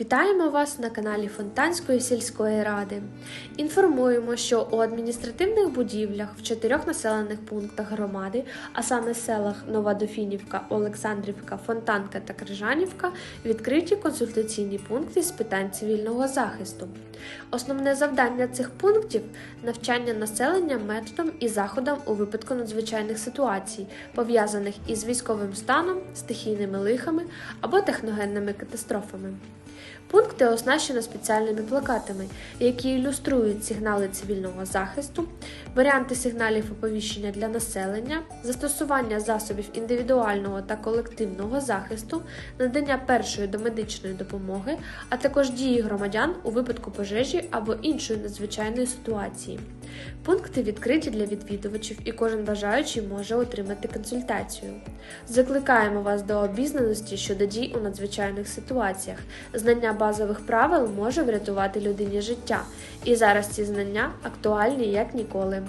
Вітаємо вас на каналі Фонтанської сільської ради. Інформуємо, що у адміністративних будівлях в чотирьох населених пунктах громади, а саме селах Нова Дофінівка, Олександрівка, Фонтанка та Крижанівка, відкриті консультаційні пункти з питань цивільного захисту. Основне завдання цих пунктів навчання населення методам і заходам у випадку надзвичайних ситуацій, пов'язаних із військовим станом, стихійними лихами або техногенними катастрофами. Пункти оснащені спеціальними плакатами, які ілюструють сигнали цивільного захисту, варіанти сигналів оповіщення для населення, застосування засобів індивідуального та колективного захисту, надання першої домедичної допомоги, а також дії громадян у випадку пожежі або іншої надзвичайної ситуації. Пункти відкриті для відвідувачів і кожен бажаючий може отримати консультацію. Закликаємо вас до обізнаності щодо дій у надзвичайних ситуаціях. Знання базових правил може врятувати людині життя, і зараз ці знання актуальні як ніколи.